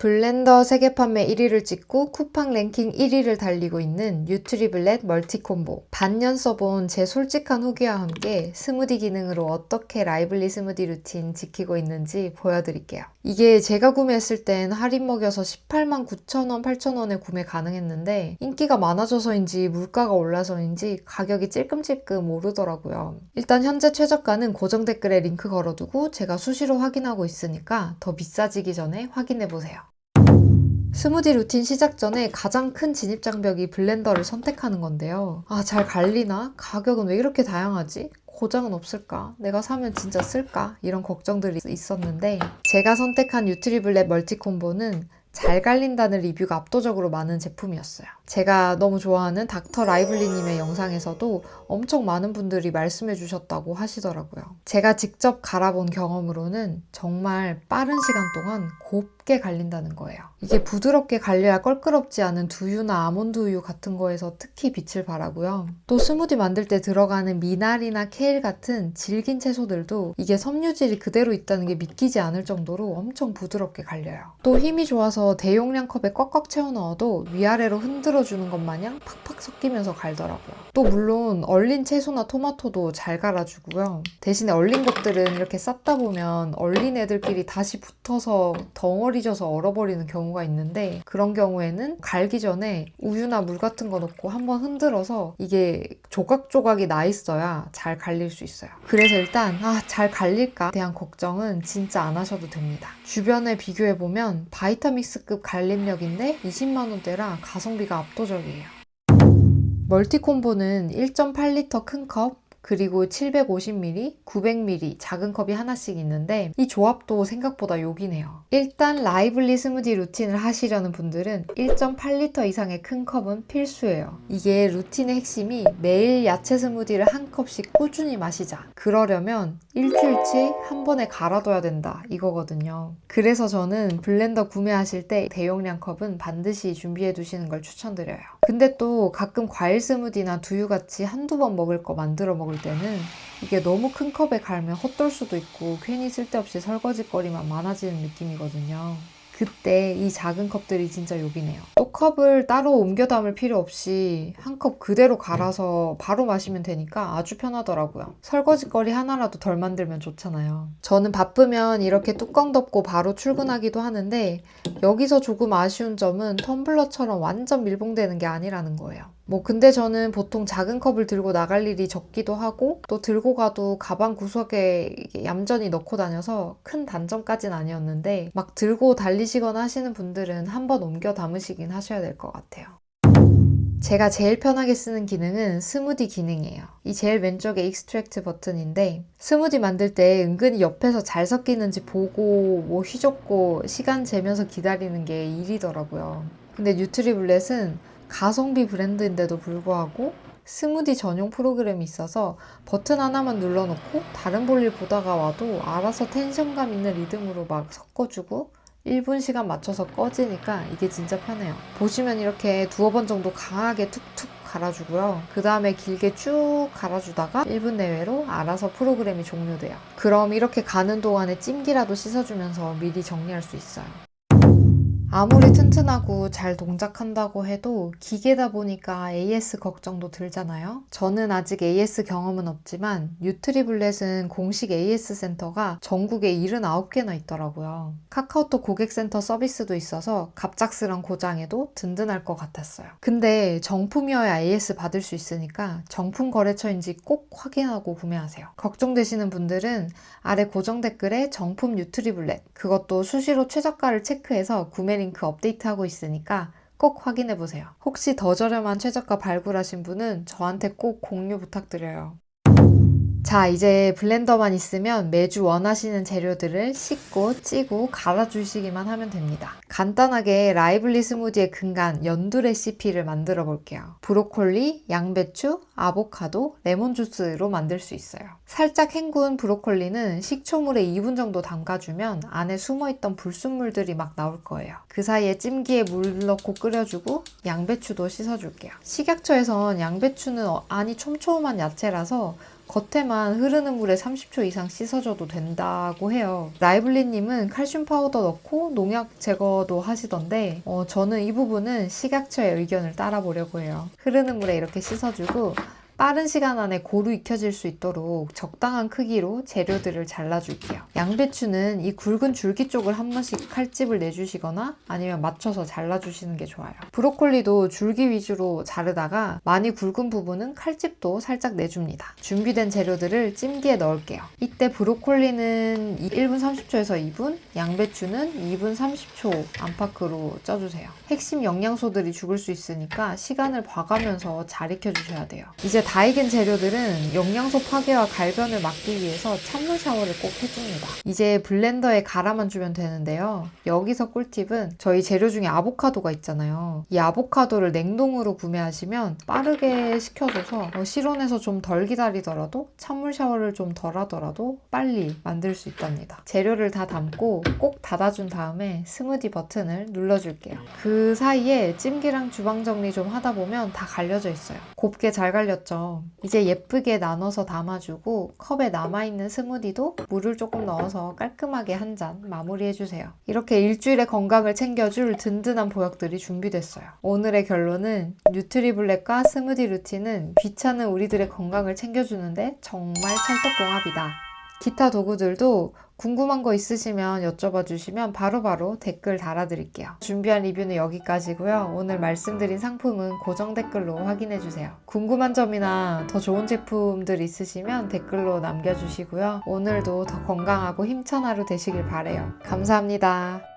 블렌더 세계 판매 1위를 찍고 쿠팡 랭킹 1위를 달리고 있는 뉴트리블렛 멀티콤보. 반년 써본 제 솔직한 후기와 함께 스무디 기능으로 어떻게 라이블리 스무디 루틴 지키고 있는지 보여드릴게요. 이게 제가 구매했을 땐 할인 먹여서 18만 9천원, 8천원에 구매 가능했는데 인기가 많아져서인지 물가가 올라서인지 가격이 찔끔찔끔 오르더라고요. 일단 현재 최저가는 고정 댓글에 링크 걸어두고 제가 수시로 확인하고 있으니까 더 비싸지기 전에 확인해보세요. 스무디 루틴 시작 전에 가장 큰 진입 장벽이 블렌더를 선택하는 건데요. 아, 잘 갈리나? 가격은 왜 이렇게 다양하지? 고장은 없을까? 내가 사면 진짜 쓸까? 이런 걱정들이 있었는데 제가 선택한 유트리블렛 멀티콤보는 잘 갈린다는 리뷰가 압도적으로 많은 제품이었어요. 제가 너무 좋아하는 닥터 라이블리님의 영상에서도 엄청 많은 분들이 말씀해 주셨다고 하시더라고요. 제가 직접 갈아본 경험으로는 정말 빠른 시간 동안 곱 게 갈린다는 거예요. 이게 부드럽게 갈려야 껄끄럽지 않은 두유나 아몬드 우유 같은 거에서 특히 빛을 발하고요. 또 스무디 만들 때 들어가는 미나리나 케일 같은 질긴 채소들도 이게 섬유질이 그대로 있다는 게 믿기지 않을 정도로 엄청 부드럽게 갈려요. 또 힘이 좋아서 대용량 컵에 꽉꽉 채워 넣어도 위아래로 흔들어 주는 것 마냥 팍팍 섞이면서 갈더라고요. 또 물론 얼린 채소나 토마토도 잘 갈아주고요. 대신에 얼린 것들은 이렇게 쌌다 보면 얼린 애들끼리 다시 붙어서 덩어리 져서 얼어버리는 경우가 있는데 그런 경우에는 갈기 전에 우유나 물 같은 거 넣고 한번 흔들어서 이게 조각조각이 나 있어야 잘 갈릴 수 있어요. 그래서 일단 아, 잘 갈릴까 대한 걱정은 진짜 안 하셔도 됩니다. 주변에 비교해 보면 바이타믹스급 갈림력인데 20만 원대라 가성비가 압도적이에요. 멀티콤보는 1.8리터 큰 컵, 그리고 750ml, 900ml 작은 컵이 하나씩 있는데 이 조합도 생각보다 요긴해요. 일단 라이블리 스무디 루틴을 하시려는 분들은 1.8리터 이상의 큰 컵은 필수예요. 이게 루틴의 핵심이 매일 야채 스무디를 한 컵씩 꾸준히 마시자. 그러려면 일주일치 한 번에 갈아둬야 된다 이거거든요. 그래서 저는 블렌더 구매하실 때 대용량 컵은 반드시 준비해 두시는 걸 추천드려요. 근데 또 가끔 과일 스무디나 두유같이 한두 번 먹을 거 만들어 먹을 때는 이게 너무 큰 컵에 갈면 헛돌 수도 있고 괜히 쓸데없이 설거지거리만 많아지는 느낌이거든요. 그때 이 작은 컵들이 진짜 요긴해요. 또 컵을 따로 옮겨 담을 필요 없이 한 컵 그대로 갈아서 바로 마시면 되니까 아주 편하더라고요. 설거지거리 하나라도 덜 만들면 좋잖아요. 저는 바쁘면 이렇게 뚜껑 덮고 바로 출근하기도 하는데 여기서 조금 아쉬운 점은 텀블러처럼 완전 밀봉되는 게 아니라는 거예요. 뭐 근데 저는 보통 작은 컵을 들고 나갈 일이 적기도 하고 또 들고 가도 가방 구석에 얌전히 넣고 다녀서 큰 단점까진 아니었는데 막 들고 달리시거나 하시는 분들은 한번 옮겨 담으시긴 하셔야 될 것 같아요. 제가 제일 편하게 쓰는 기능은 스무디 기능이에요. 이 제일 왼쪽에 익스트랙트 버튼인데 스무디 만들 때 은근히 옆에서 잘 섞이는지 보고 뭐 휘젓고 시간 재면서 기다리는 게 일이더라고요. 근데 뉴트리블렛은 가성비 브랜드인데도 불구하고 스무디 전용 프로그램이 있어서 버튼 하나만 눌러놓고 다른 볼일 보다가 와도 알아서 텐션감 있는 리듬으로 막 섞어주고 1분 시간 맞춰서 꺼지니까 이게 진짜 편해요. 보시면 이렇게 두어 번 정도 강하게 툭툭 갈아주고요. 그 다음에 길게 쭉 갈아주다가 1분 내외로 알아서 프로그램이 종료돼요. 그럼 이렇게 가는 동안에 찜기라도 씻어주면서 미리 정리할 수 있어요. 아무리 튼튼하고 잘 동작한다고 해도 기계다 보니까 AS 걱정도 들잖아요. 저는 아직 AS 경험은 없지만 뉴트리블렛은 공식 AS 센터가 전국에 79개나 있더라고요. 카카오톡 고객센터 서비스도 있어서 갑작스런 고장에도 든든할 것 같았어요. 근데 정품이어야 AS 받을 수 있으니까 정품 거래처인지 꼭 확인하고 구매하세요. 걱정되시는 분들은 아래 고정 댓글에 정품 뉴트리블렛 그것도 수시로 최저가를 체크해서 구매 링크 업데이트하고 있으니까 꼭 확인해 보세요. 혹시 더 저렴한 최저가 발굴하신 분은 저한테 꼭 공유 부탁드려요. 자, 이제 블렌더만 있으면 매주 원하시는 재료들을 씻고 찌고 갈아주시기만 하면 됩니다. 간단하게 라이블리 스무디의 근간 연두 레시피를 만들어 볼게요. 브로콜리, 양배추, 아보카도, 레몬 주스로 만들 수 있어요. 살짝 헹군 브로콜리는 식초물에 2분 정도 담가주면 안에 숨어있던 불순물들이 막 나올 거예요. 그 사이에 찜기에 물 넣고 끓여주고 양배추도 씻어줄게요. 식약처에선 양배추는 안이 촘촘한 야채라서 겉에만 흐르는 물에 30초 이상 씻어줘도 된다고 해요. 라이블리님은 칼슘 파우더 넣고 농약 제거도 하시던데 어, 저는 이 부분은 식약처의 의견을 따라보려고 해요. 흐르는 물에 이렇게 씻어주고 빠른 시간 안에 고루 익혀질 수 있도록 적당한 크기로 재료들을 잘라줄게요. 양배추는 이 굵은 줄기 쪽을 한 번씩 칼집을 내주시거나 아니면 맞춰서 잘라주시는 게 좋아요. 브로콜리도 줄기 위주로 자르다가 많이 굵은 부분은 칼집도 살짝 내줍니다. 준비된 재료들을 찜기에 넣을게요. 이때 브로콜리는 1분 30초에서 2분, 양배추는 2분 30초 안팎으로 쪄주세요. 핵심 영양소들이 죽을 수 있으니까 시간을 봐가면서 잘 익혀주셔야 돼요. 이제 다 익은 재료들은 영양소 파괴와 갈변을 막기 위해서 찬물 샤워를 꼭 해줍니다. 이제 블렌더에 갈아만 주면 되는데요. 여기서 꿀팁은 저희 재료 중에 아보카도가 있잖아요. 이 아보카도를 냉동으로 구매하시면 빠르게 식혀줘서 어, 실온에서 좀 덜 기다리더라도 찬물 샤워를 좀 덜 하더라도 빨리 만들 수 있답니다. 재료를 다 담고 꼭 닫아준 다음에 스무디 버튼을 눌러줄게요. 그 사이에 찜기랑 주방 정리 좀 하다 보면 다 갈려져 있어요. 곱게 잘 갈렸죠. 이제 예쁘게 나눠서 담아주고 컵에 남아있는 스무디도 물을 조금 넣어서 깔끔하게 한 잔 마무리해주세요. 이렇게 일주일의 건강을 챙겨줄 든든한 보약들이 준비됐어요. 오늘의 결론은 뉴트리블랙과 스무디 루틴은 귀찮은 우리들의 건강을 챙겨주는데 정말 찰떡궁합이다. 기타 도구들도 궁금한 거 있으시면 여쭤봐 주시면 바로 바로 댓글 달아드릴게요. 준비한 리뷰는 여기까지고요. 오늘 말씀드린 상품은 고정 댓글로 확인해 주세요. 궁금한 점이나 더 좋은 제품들 있으시면 댓글로 남겨주시고요. 오늘도 더 건강하고 힘찬 하루 되시길 바래요. 감사합니다.